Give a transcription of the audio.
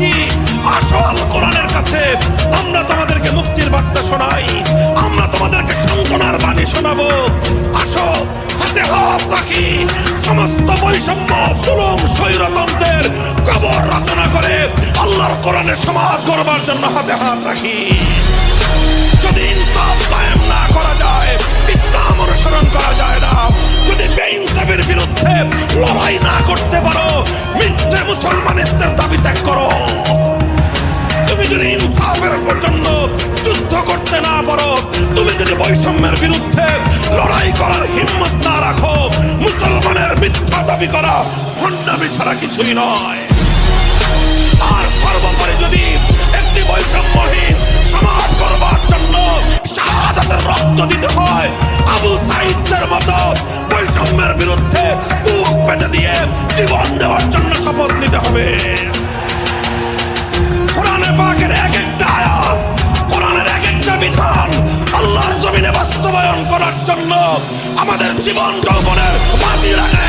জাতি আসল কোরআনের কাছে। আমরা তোমাদেরকে মুক্তির বার্তা শোনাই। আমরা তোমাদেরকে সান্ত্বনার বাণী শোনাবো। আসো, হাতে হাত রাখি। সমস্ত বৈষম্য, জুলুম, স্বৈরতন্ত্রের কবর রচনা করে আল্লাহর কোরআনের সমাজ গড়বার জন্য হাতে হাত রাখি। যদি ইনসাফ কায়েম না করা যায়, ইসলাম অনুসরণ করা যায় না। যদি বেইনসাফের বিরুদ্ধে লড়াই না করতে পারো ইনসাফের জন্য যুদ্ধ করতে না পারো। তুমি যদি বৈষম্যের বিরুদ্ধে লড়াই করার হিম্মত না রাখো, মুসলমানের মিথ্যা দাবি করা ভণ্ডামি ছাড়া কিছুই নয়। আর সর্বোপরি যদি একটি বৈষম্যহীন সমাজ করবার জন্য শাহাদাতের রক্ত দিতে হয়, আবু সাইদদের মতো বৈষম্যের বিরুদ্ধে বুক পেতে দিয়ে জীবন দেওয়ার জন্য শপথ নিতে হবে। করার জন্য আমাদের জীবন যৌবনের বাজি দিতে